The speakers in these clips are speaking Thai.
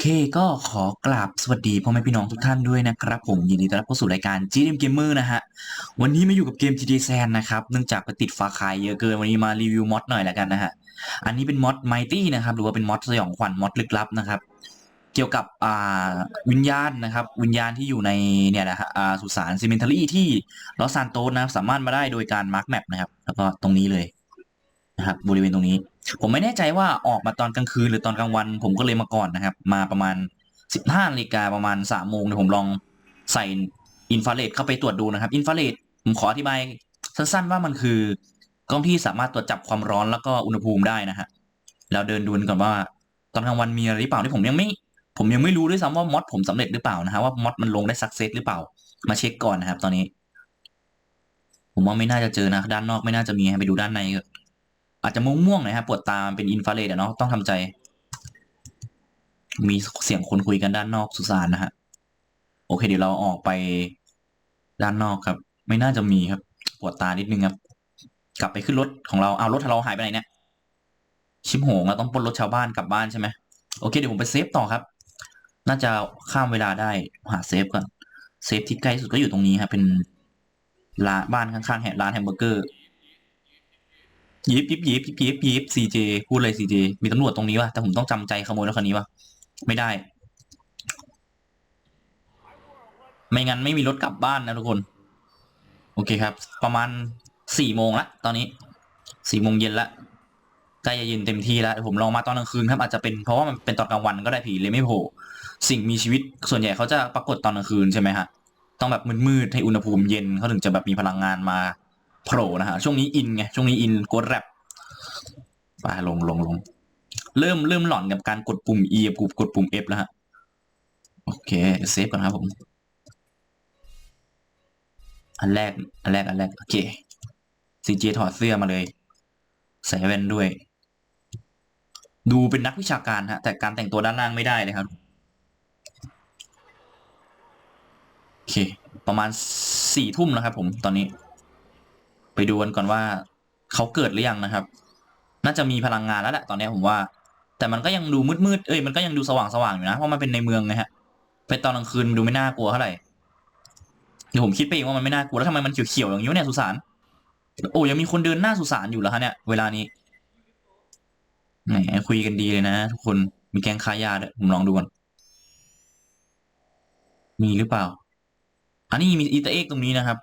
เคก็ขอกราบสวัสดีพ่อแม่พี่น้องทุกท่านด้วยนะครับผมยินดีต้อนรับเข้าสู่รายการ GM Gamer นะฮะ วันนี้มาอยู่กับเกม GTA San นะครับเนื่องจากไปติดฟาคายเยอะเกินวันนี้มารีวิวมอดหน่อยแล้วกันนะฮะ อันนี้เป็นมอด Mighty นะครับ หรือว่าเป็นมอดสยองขวัญมอดลึกลับนะครับ เกี่ยวกับอ่าวิญญาณนะครับ วิญญาณที่อยู่ในเนี่ยนะฮะอ่าสุสานซิเมนทารีที่ลอสซานโตสนะครับสามารถมาได้โดยการมาร์กแมปนะครับแล้วก็ตรงนี้เลยนะครับบริเวณตรงนี้ ผมไม่แน่ใจว่าออกมาตอนกลางคืนหรือตอนกลางวัน ผมก็เลยมาก่อนนะครับ มาประมาณ 15นาฬิกาประมาณ3โมงเดี๋ยวผมลองใส่อินฟราเรดเข้าไปตรวจดูนะครับอินฟราเรดผมขออธิบายสั้นๆว่ามันคือกล้องที่สามารถตรวจจับความร้อนแล้วก็อุณหภูมิได้นะฮะแล้วเดินดูกันก่อนว่า ตอนกลางวันมีอะไรหรือเปล่าที่ผมยังไม่ ผมยังไม่รู้ด้วยซ้ำว่ามอดผมสำเร็จหรือเปล่านะฮะว่ามอดมันลงได้สักเซสหรือเปล่า มาเช็คก่อนนะครับ ตอนนี้ ผมว่าไม่น่าจะเจอนะ ด้านนอกไม่น่าจะมีให้ไปดูด้านในเถอะ อาจจะม่วงๆหน่อยครับปวดตามเป็นอินฟราเรดเนาะต้องทำใจ มีเสียงคนคุยกันด้านนอกสุสานนะฮะ โอเค เดี๋ยวเราออกไปด้านนอกครับ ไม่น่าจะมีครับ ปวดตานิดนึงครับ กลับไปขึ้นรถของเราเอารถเราหายไปไหนเนี่ยชิมโหงเราต้องปล้นรถชาวบ้านกลับบ้านใช่ไหมโอเคเดี๋ยวผมไปเซฟต่อครับ น่าจะข้ามเวลาได้หาเซฟก่อนเซฟที่ใกล้สุดก็อยู่ตรงนี้ครับเป็นร้านบ้านข้างๆแหร้านแฮมเบอร์เกอร์ ยิบยิบยิบยิบยิบยิบซีเจพูดเลยซีเจมีตำรวจตรงนี้วะแต่ผมต้องจำใจขโมยรถคันนี้วะไม่ได้ ไม่งั้นไม่มีรถกลับบ้านนะทุกคน โอเคครับ ประมาณสี่โมงละตอนนี้สี่โมงเย็นละใกล้จะเย็นเต็มที่แล้วเดี๋ยวผมลองมาตอนกลางคืนครับอาจจะเป็นเพราะว่ามันเป็นตอนกลางวันก็ได้ผีเลยไม่โผล่สิ่งมีชีวิตส่วนใหญ่เขาจะปรากฏตอนกลางคืนใช่ไหมฮะต้องแบบมืดๆให้อุณหภูมิเย็นเขาถึงจะแบบมีพลังงานมา โผล่นะฮะช่วงนี้อินไงช่วงนี้อินกดแรปไปลงลงลงเริ่มเริ่มหลอนกับการกดปุ่ม E กับกดปุ่ม F แล้วฮะโอเคเซฟก่อนครับผมอันแรกอันแรกอันแรกโอเคซีเจถอดเสื้อมาเลยใส่แว่นด้วย ดูเป็นนักวิชาการฮะ แต่การแต่งตัวด้านล่างไม่ได้เลยครับโอเค ประมาณสี่ทุ่มแล้วครับผมตอนนี้ ไปดูกันก่อนว่าเขาเกิดหรือยังนะครับ น่าจะมีพลังงานแล้วแหละตอนนี้ผมว่า แต่มันก็ยังดูมืดๆเอ้ยมันก็ยังดูสว่างๆอยู่นะเพราะมันเป็นในเมืองไงฮะไปตอนกลางคืนดูไม่น่ากลัวเท่าไหร่เดี๋ยวผมคิดไปเองว่ามันไม่น่ากลัวแล้วทำไมมันเขียวๆอย่างนี้เนี่ยสุสานโอ้ยังมีคนเดินหน้าสุสานอยู่แล้วฮะเนี่ยเวลานี้แหมคุยกันดีเลยนะทุกคนมีแกงค้ายาด้วยผมลองดูก่อนมีหรือเปล่า อันนี้มีอีเตอร์เอ็กตรงนี้นะครับ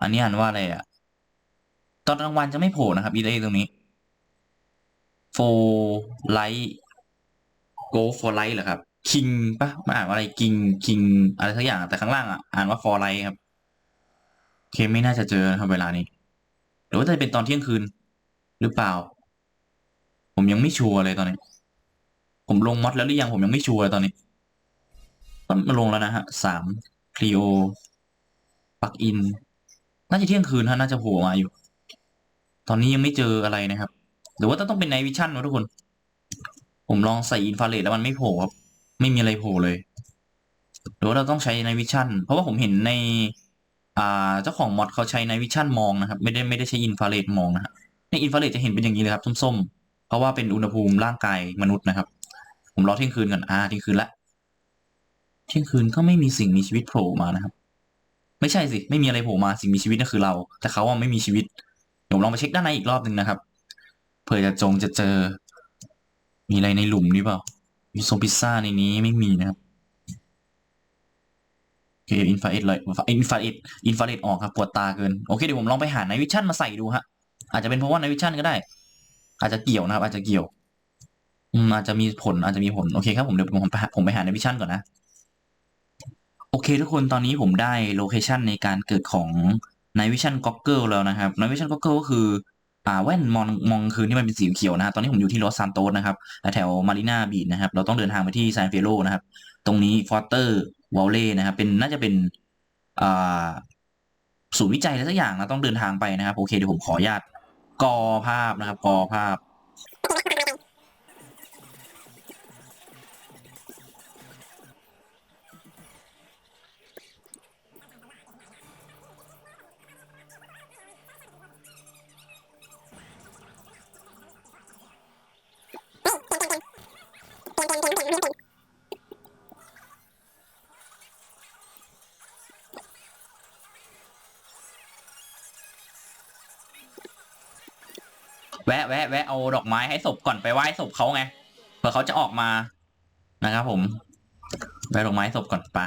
อันนี้อ่านว่าอะไรอะตอนกลางวันจะไม่โผล่นะครับอีเตอร์เอ็กตรงนี้โฟไลท์โกโฟไลท์เหรอครับคิงปะมาอ่านว่าอะไรกิงคิงอะไรสักอย่างแต่ข้างล่างอะอ่านว่าฟอร์ไลท์ครับเคไม่น่าจะเจอครับเวลานี้หรือว่าจะเป็นตอนเที่ยงคืน หรือเปล่า ผมยังไม่ชัวร์เลยตอนนี้ ผมลงมอดแล้วหรือยังผมยังไม่ชัวร์ตอนนี้ตอนมาลงแล้วนะฮะสามคลีโอปักอิน น่าจะเที่ยงคืนฮะน่าจะโผล่มาอยู่ ตอนนี้ยังไม่เจออะไรนะครับหรือว่าต้องเป็นไนวิชั่นวะทุกคน ผมลองใส่อินฟราเรดแล้วมันไม่โผล่ครับ ไม่มีอะไรโผล่เลย หรือว่าเราต้องใช้ในวิชั่นเพราะว่าผมเห็นใน อ่า เจ้าของมอดเขาใช้ในวิชั่นมองนะครับ ไม่ได้ไม่ได้ใช้อินฟราเรดมองนะฮะในอินฟราเรดจะเห็นเป็นอย่างนี้เลยครับส้มๆ เพราะว่าเป็นอุณหภูมิร่างกายมนุษย์นะครับ ผมรอเที่ยงคืนก่อนอ่าเที่ยงคืนละเที่ยงคืนก็ไม่มีสิ่งมีชีวิตโผล่มานะครับ ไม่ใช่สิไม่มีอะไรโผล่มาสิ่งมีชีวิตนั่นคือเรา แต่เขาว่าไม่มีชีวิตเดี๋ยวผมลองไปเช็คด้านในอีกรอบหนึ่งนะครับเผื่อจะจงจะเจอ มีอะไรในหลุมนี่เปล่ามีโซพิซซ่าในนี้ไม่มีนะครับโอเคอินฟราเรดเลยอินฟราเรดอินฟราเรดออกครับปวดตาเกินโอเคเดี๋ยวผมลองไปหาไนวิชั่นมาใส่ดูฮะอาจจะเป็นเพราะว่าไนวิชั่นก็ได้ อาจจะเกี่ยวนะครับ อาจจะเกี่ยวอืมอาจจะมีผลอาจจะมีผลโอเคครับผมเดี๋ยวผมไปหาผมไปหาไนวิชั่นก่อนนะ โอเคทุกคนตอนนี้ผมได้โลเคชันในการเกิดของ Night Vision Goggle แล้วนะครับ Night Vision Goggle ก็คืออ่าแว่นมองมองคืนที่มันเป็นสีเขียวนะฮะตอนนี้ผมอยู่ที่ลอสซานโตสนะครับแถวมารีนาบีชนะครับ เราต้องเดินทางไปที่ซานเฟโรนะครับ ตรงนี้ฟอร์เตอร์วอลเล่นะครับ เป็นน่าจะเป็นอ่าศูนย์วิจัยอะไรสักอย่างนะต้องเดินทางไปนะครับ โอเคเดี๋ยวผมขออนุญาตกอภาพนะครับกอภาพ แวะแวะแวะเอาดอกไม้ให้ศพก่อนไปไหว้ศพเขาไงเผื่อเขาจะออกมานะครับผมแวะดอกไม้ศพก่อนไปะ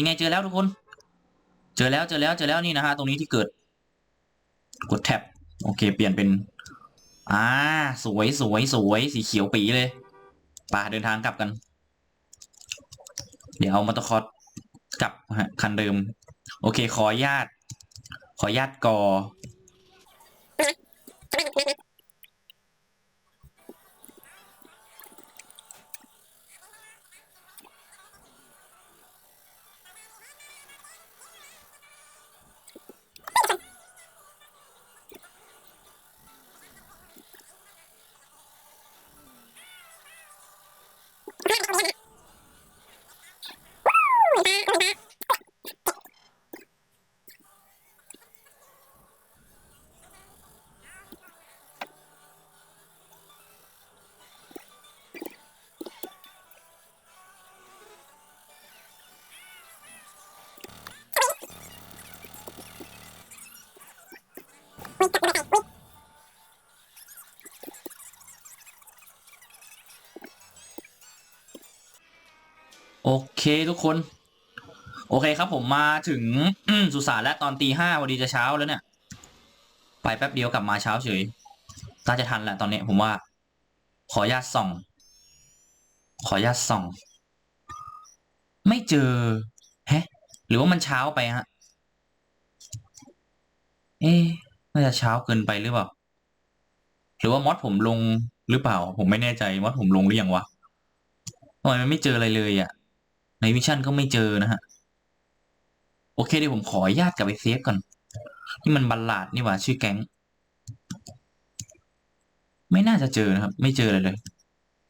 ยังไงเจอแล้วทุกคน เจอแล้วเจอแล้วเจอแล้วนี่นะฮะตรงนี้ที่เกิด กดแท็บโอเค เปลี่ยนเป็น อ่า สวยสวยสวยสีเขียวปีเลยป่าเดินทางกลับกัน เดี๋ยวเอามอเตอร์คอร์สกลับคันเดิม โอเค ขอญาตขอญาตกอ เคทุกคน โอเคครับผมมาถึงสุสานแล้วตอนตีห้าวันดีจะเช้าแล้วเนี่ย ไปแป๊บเดียวกลับมาเช้าเฉยน่าจะทันแหละตอนนี้ผมว่า ขออนุญาตส่อง ขออนุญาตส่อง ไม่เจอแฮะ หรือว่ามันเช้าไปฮะ เอ๊ะน่าจะเช้าเกินไปหรือเปล่า หรือว่ามอดผมลงหรือเปล่า ผมไม่แน่ใจมอดผมลงหรือยังวะทำไมมันไม่เจออะไรเลยอะ่ะ ในวิชั่นก็ไม่เจอนะฮะ โอเคเดี๋ยวผมขออนุญาตกลับไปเซฟก่อน นี่มันบัลลาดนี่หว่าชื่อแก๊ง ไม่น่าจะเจอนะครับ ไม่เจอเลยเลย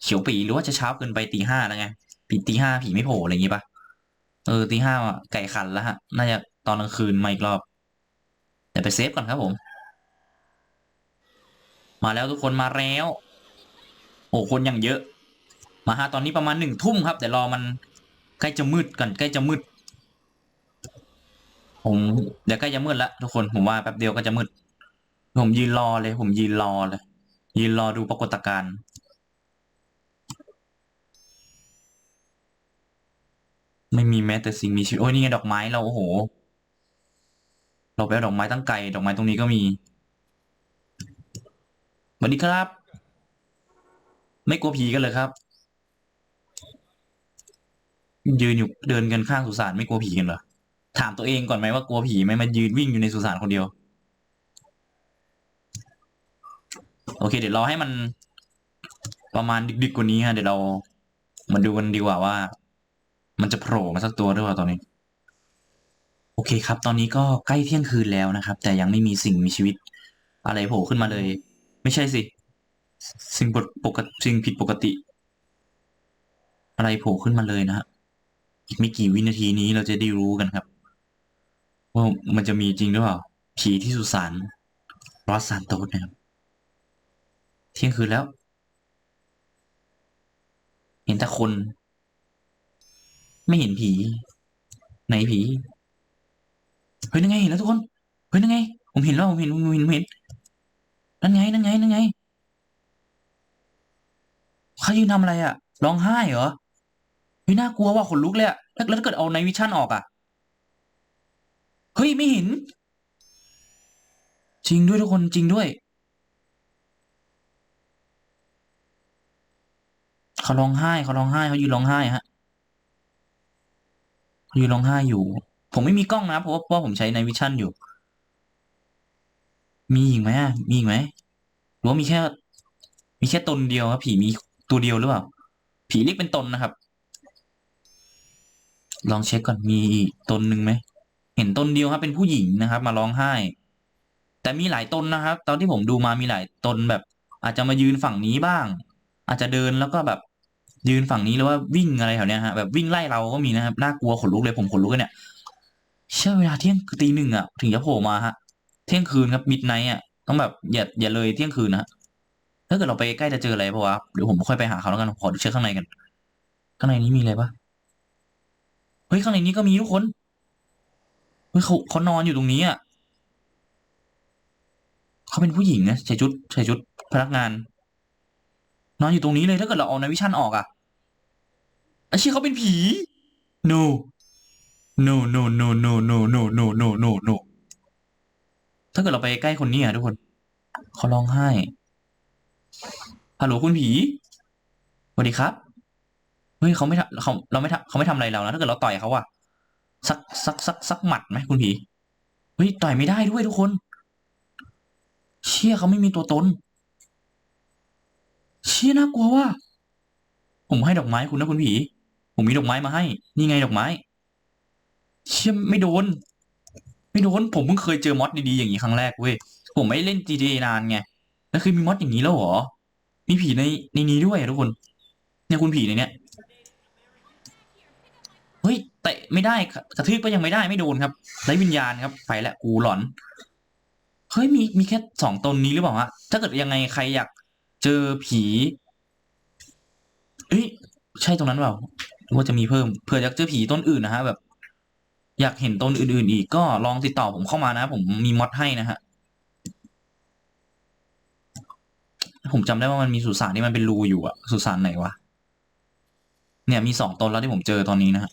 เขียวปีหรือว่าจะเช้าเกินไปตีห้าแล้วไงปีตีห้าผีไม่โผล่อะไรอย่างงี้ปะเออตีห้าอะไก่ขันแล้วฮะ น่าจะตอนกลางคืนมาอีกรอบเดี๋ยวไปเซฟก่อนครับผม มาแล้วทุกคนมาแล้ว โอ้คนยังเยอะ มาฮะตอนนี้ประมาณหนึ่งทุ่มครับเดี๋ยวรอมัน ใกล้จะมืดก่อนใกล้จะมืด ผมเดี๋ยวใกล้จะมืดล้วทุกคนผมว่าแป๊บเดียวก็จะมืด ผมยืนรอเลย ผมยืนรอเลย ยืนรอดูปรากฏการณ์ไม่มีแม้แต่สิ่งมีชีวิตโอ้ยนี่ไงดอกไม้เราโอ้โห เราไปเอาดอกไม้ตั้งไกลดอกไม้ตรงนี้ก็มีสวัสดีครับ ไม่กลัวผีกันเลยครับ ยืนอยู่เดินกันข้างสุสานไม่กลัวผีกันเหรอถามตัวเองก่อนไหมว่ากลัวผีไหมมายืนวิ่งอยู่ในสุสานคนเดียว โอเค เดี๋ยวรอให้มันประมาณดึกๆกว่านี้ฮะเดี๋ยวเรามาดูกันดีกว่าว่า มันจะโผล่มาสักตัวหรือเปล่าตอนนี้ โอเคครับ ตอนนี้ก็ใกล้เที่ยงคืนแล้วนะครับ แต่ยังไม่มีสิ่งมีชีวิต อะไรโผล่ขึ้นมาเลย ไม่ใช่สิ สิ่งปกติสิ่งผิดปกติ อะไรโผล่ขึ้นมาเลยนะฮะ อีกไม่กี่วินาทีนี้เราจะได้รู้กันครับ ว่ามันจะมีจริงหรือเปล่า ผีที่สุสานรอสซานโตสนะครับ เที่ยงคืนแล้ว เห็นแต่คน ไม่เห็นผี ไหนผี เฮ้ยนั่นไงเห็นแล้วทุกคน เฮ้ยนั่นไง ผมเห็นแล้วผมเห็นผมเห็นผมเห็นนั่นไงนั่นไงนั่นไงเขายืนทำอะไรอะร้องไห้เหรอ ฮ้ยน่ากลัวว่าขนลุกเลยอะแล้วถ้าเกิดเอาในวิชั่นออกอะเฮ้ยไม่เห็น จริงด้วยทุกคนจริงด้วย เขาร้องไห้เขาร้องไห้เขายืนร้องไห้ฮะเขายืนร้องไห้อยู่ ผมไม่มีกล้องนะเพราะว่าเพราะผมใช้ในวิชั่นอยู่ มีอีกไหมอะมีอีกไหมหรือว่ามีแค่ มีแค่ตนเดียวครับผีมีตัวเดียวหรือเปล่า ผีเรียกเป็นตนนะครับ ลองเช็คก่อนมีตนหนึ่งไหม เห็นตนเดียวครับเป็นผู้หญิงนะครับ มาร้องไห้ แต่มีหลายตนนะครับ ตอนที่ผมดูมามีหลายตนแบบ อาจจะมายืนฝั่งนี้บ้าง อาจจะเดินแล้วก็แบบยืนฝั่งนี้หรือว่าวิ่งอะไรแถวเนี้ยฮะแบบวิ่งไล่เราก็มีนะครับน่ากลัวขนลุกเลยผมขนลุกเลยเนี่ยเชื่อเวลาเที่ยงตีหนึ่งอะถึงจะโผล่มาฮะ เที่ยงคืนครับมิดไนท์อะต้องแบบอย่าอย่าเลยเที่ยงคืนนะถ้าเกิดเราไปใกล้จะเจออะไรเพราะว่าเดี๋ยวผมค่อยไปหาเขาแล้วกันขอดูเช็คข้างในกัน ข้างในนี้มีอะไรปะ เฮ้ยข้างในนี้ก็มีทุกคนเฮ้ยเขาเขานอนอยู่ตรงนี้อะเขาเป็นผู้หญิงนะใส่ชุดใส่ชุดพนักงาน นอนอยู่ตรงนี้เลยถ้าเกิดเราเอาในวิชั่นออกอะไอ้เชี่ยเขาเป็นผี no no no no no no no no no no no ถ้าเกิดเราไปใกล้คนนี้อะทุกคนเขาร้องไห้ฮัลโหลคุณผีสวัสดีครับ เฮ้ยเขาไม่ทำเขาเราไม่ทำเขาไม่ทำอะไรเรานะถ้าเกิดเราต่อยเขาอะสักสักสักสักหมัดไหมคุณผีเฮ้ยต่อยไม่ได้ด้วยทุกคน เชี่ยเขาไม่มีตัวตน เชี่ยน่ากลัวว่ะผมให้ดอกไม้คุณนะคุณผีผมมีดอกไม้มาให้ นี่ไงดอกไม้ เชี่ยไม่โดน ไม่โดน ผมเพิ่งเคยเจอมอดดีๆอย่างนี้ครั้งแรกเว้ยผมไม่เล่น GTA นานไงแล้วคือมีมอดอย่างนี้แล้วเหรอมีผีในในนี้ด้วยทุกคนเนี่ยคุณผีในเนี้ย เฮ้ยเตะไม่ได้กระทืบก็ยังไม่ได้ไม่โดนครับไร้วิญญาณครับไปแล้วกูหลอนเฮ้ยมีมีแค่สองตนนี้หรือเปล่าฮะถ้าเกิดยังไงใครอยากเจอผีเอ้ยใช่ตรงนั้นเปล่าว่าจะมีเพิ่มเผื่ออยากเจอผีต้นอื่นนะฮะแบบ อยากเห็นต้นอื่น ๆ อีกก็ลองติดต่อผมเข้ามานะ ผมมีมอดให้นะฮะผมจำได้ว่ามันมีสุสานที่มันเป็นรูอยู่อะสุสานไหนวะเนี่ยมีสองตนแล้วที่ผมเจอตอนนี้นะฮะ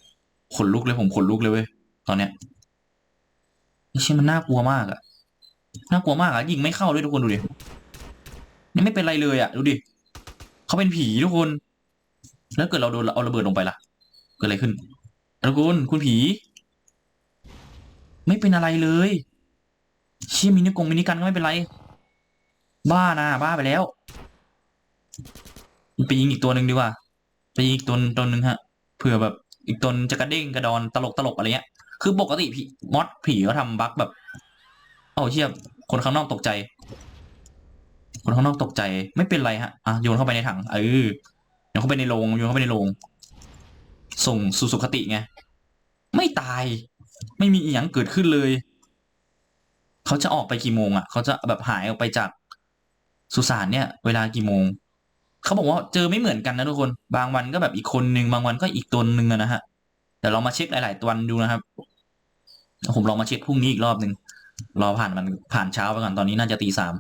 ขนลุกเลยผมขนลุกเลยเว้ยตอนเนี้ยไอ้เชี่ยมันน่ากลัวมากอะน่ากลัวมากอะยิงไม่เข้าด้วยทุกคนดูดินี่ไม่เป็นไรเลยอะดูดิเขาเป็นผีทุกคน แล้วเกิดเราโดนเอาระเบิดลงไปล่ะ เกิดอะไรขึ้นทุกคนคุณผี ไม่เป็นอะไรเลยเชี่ยมินิกงมินิกันก็ไม่เป็นไร บ้านะบ้าไปแล้วไปยิงอีกตัวหนึ่งดีกว่าไปยิงอีกตัวตัวหนึ่งฮะเผื่อแบบ อีกตัวจะกระเด้งกระดอนตลกตลกอะไรเงี้ย คือปกติผีมอดผีเขาทำบั๊กแบบโอ้เชี่ยคนข้างนอกตกใจ คนข้างนอกตกใจไม่เป็นไรฮะอะโยนเข้าไปในถังเออโยนเข้าไปในโรงโยนเข้าไปในโรงส่งสู่สุคติไงไม่ตาย ไม่มีอีหยังเกิดขึ้นเลย เขาจะออกไปกี่โมงอะ เขาจะแบบหายออกไปจากสุสานเนี่ย เวลากี่โมง เขาบอกว่าเจอไม่เหมือนกันนะทุกคน บางวันก็แบบอีกคนนึงบางวันก็อีกตนนึงอะนะฮะแต่เรามาเช็คหลาย ๆ ตัวดูนะครับ ผมลองมาเช็คพรุ่งนี้อีกรอบหนึ่งรอผ่านมันผ่านเช้าไปก่อนตอนนี้น่าจะตีสาม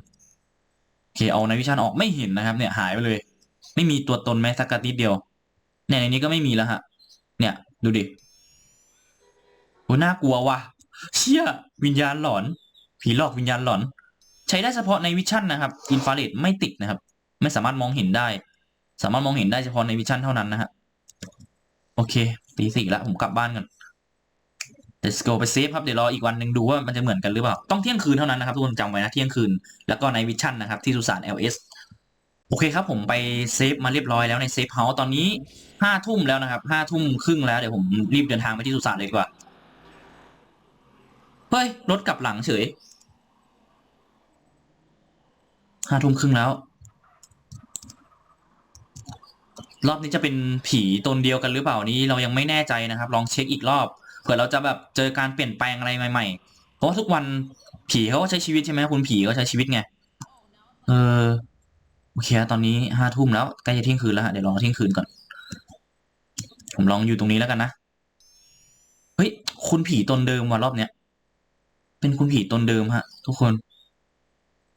โอเคเอาในวิชันออกไม่เห็นนะครับ เนี่ยหายไปเลย ไม่มีตัวตนแม้สักกะติดเดียว เนี่ยในนี้ก็ไม่มีแล้วฮะ เนี่ย ดูดิโหน่ากลัวว่ะเชี่ยวิญญาณหลอน ผีหลอกวิญญาณหลอน ใช้ได้เฉพาะในวิชั่นนะครับอินฟราเรดไม่ติดนะครับ ไม่สามารถมองเห็นได้ สามารถมองเห็นได้เฉพาะในวิชั่นเท่านั้นนะฮะ โอเคตีสี่แล้วผมกลับบ้านกัน let's go ไปเซฟครับเดี๋ยวรออีกวันหนึ่งดูว่ามันจะเหมือนกันหรือเปล่า ต้องเที่ยงคืนเท่านั้นนะครับทุกคนจำไว้นะเที่ยงคืน แล้วก็ในวิชั่นนะครับที่สุสาน LS โอเคครับผมไปเซฟมาเรียบร้อยแล้วในเซฟเฮาส์ตอนนี้ห้าทุ่มแล้วนะครับห้าทุ่มครึ่งแล้วเดี๋ยวผมรีบเดินทางไปที่สุสานเลยดีกว่าเฮ้ยรถกลับหลังเฉยห้าทุ่มครึ่งแล้ว รอบนี้จะเป็นผีตนเดียวกันหรือเปล่านี้เรายังไม่แน่ใจนะครับ ลองเช็คอีกรอบเผื่อเราจะแบบเจอการเปลี่ยนแปลงอะไรใหม่ๆ เพราะว่าทุกวันผีเขาก็ใช้ชีวิตใช่ไหมคุณผีเขาใช้ชีวิตไงเออโอเคตอนนี้ห้าทุ่มแล้วใกล้จะเที่ยงคืนแล้วฮะเดี๋ยวรอเที่ยงคืนก่อน ผมลองอยู่ตรงนี้แล้วกันนะเฮ้ยคุณผีตนเดิมว่ะรอบเนี้ยเป็นคุณผีตนเดิมฮะ ทุกคน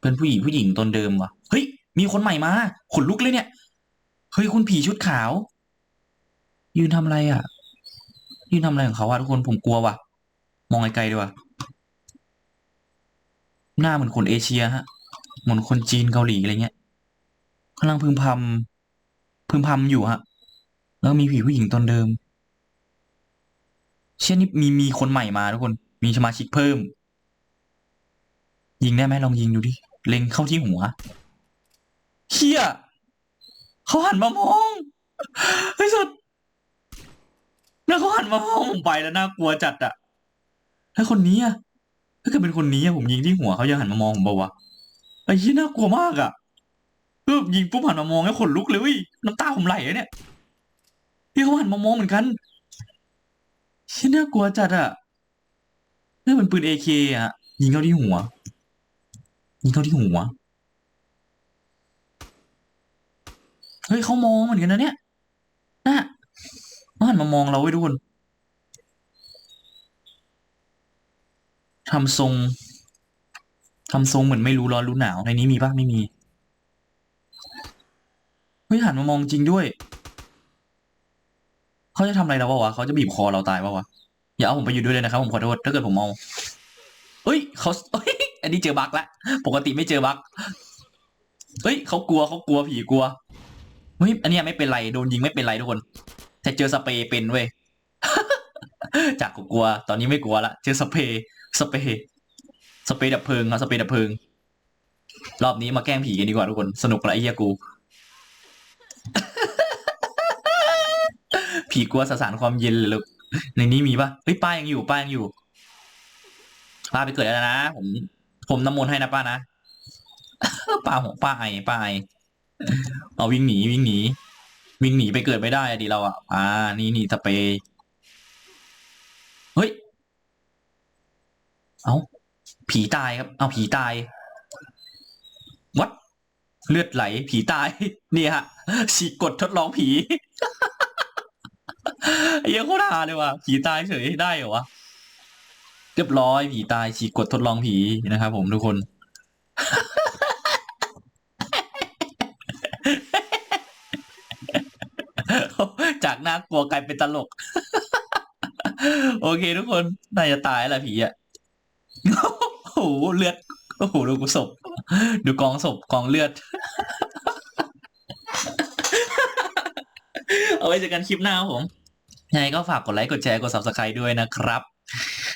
เป็นผู้หญิงผู้หญิงตนเดิมว่ะเฮ้ยมีคนใหม่มาขนลุกเลยเนี่ย เฮ้ยคุณผีชุดขาว ยืนทำอะไรอะ ยืนทำอะไรของเขาอะทุกคนผมกลัวว่ะ มองไกลๆดีกว่าหน้าเหมือนคนเอเชียฮะ เหมือนคนจีนเกาหลีอะไรเงี้ยกำลังพึมพำพึมพำอยู่ฮะ แล้วมีผีผู้หญิงตนเดิม เช่นนี้มีมีคนใหม่มาทุกคน มีสมาชิกเพิ่ม ยิงได้ไหมลองยิงดูดิ เล็งเข้าที่หัวชี่ย เขาหันมามองไอ้สุดแล้วเขาหันมามองผมไปแล้วน่ากลัวจัดอะแล้วคนนี้อะถ้าเกิดเป็นคนนี้อะผมยิงที่หัวเขายังหันมามองผมบอกว่าวะไอ้ยี่น่ากลัวมากอะคือยิงปุ๊บหันมามองแล้วขนลุกเลย น้ำตาผมไหลอะเนี่ยพี่เขาหันมามองเหมือนกันชี่น่ากลัวจัดอะนี่เป็นปืนเอเคอะยิงเข้าที่หัว ยิงเข้าที่หัว เฮ้ยเขามองเหมือนกันนะเนี่ยน่ะเขาหันมามองเราไว้ทุกคนทำทรงทำทรงเหมือนไม่รู้ร้อนรู้หนาวในนี้มีปะไม่มีเฮ้ยหันมามองจริงด้วยเขาจะทำอะไรเราปะวะเขาจะบีบคอเราตายปะวะอย่าเอาผมไปอยู่ด้วยเลยนะครับผมขอโทษถ้าเกิดผมเมาเฮ้ยเขาเฮ้ยอันนี้เจอบั๊กละปกติไม่เจอบั๊กเฮ้ยเขากลัวเขากลัวผีกลัว เฮ้ยอันนี้ไม่เป็นไรโดนยิงไม่เป็นไรทุกคน แต่เจอสเปรย์เป็นเว้ยจากกลัว ตอนนี้ไม่กลัวละเจอสเปรย์สเปรย์สเปรย์ดับเพลิงเอาสเปรย์ดับเพลิง รอบนี้มาแกล้งผีกันดีกว่าทุกคน สนุกละไอ้เหี้ยกู ผีกลัวสสารความเย็นเลยลูกในนี้มีปะเฮ้ยป้ายังอยู่ป้ายังอยู่ป้าไปเกิดแล้วนะผม ผมน้ำมนต์ให้นะป้านะป้าหัวป้าไอป้าไอ เอาวิ่งหนีวิ่งหนี วิ่งหนีไปเกิดไม่ได้อะดีเราอะ อ่า นี่นี่สเปรย์เฮ้ย เอาผีตายครับ เอาผีตายวัดเลือดไหล ผีตาย เนี่ยฮะฉีกกดทดลองผีเฮ้ยังโคตรฮาเลยว่ะผีตายเฉยได้เหรอวะเรียบร้อยผีตายฉีกกดทดลองผีนะครับผมทุกคน จาก น่ากลัวกลายเป็นตลก โอเคทุกคนน่าจะตายแล้วผีอะโอ้โหเลือดโอ้โหดูกูศพดูกองศพกองเลือด เอาไว้เจอกันคลิปหน้าผมยังไงก็ฝากกดไลค์กดแชร์กด subscribe ด้วยนะครับ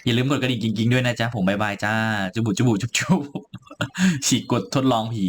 อย่าลืมกดกระดิ่งจริงๆด้วยนะจ๊ะ ผมบายบายจ้า จุบุจุบุจุบจุบฉีกกดทดลองผี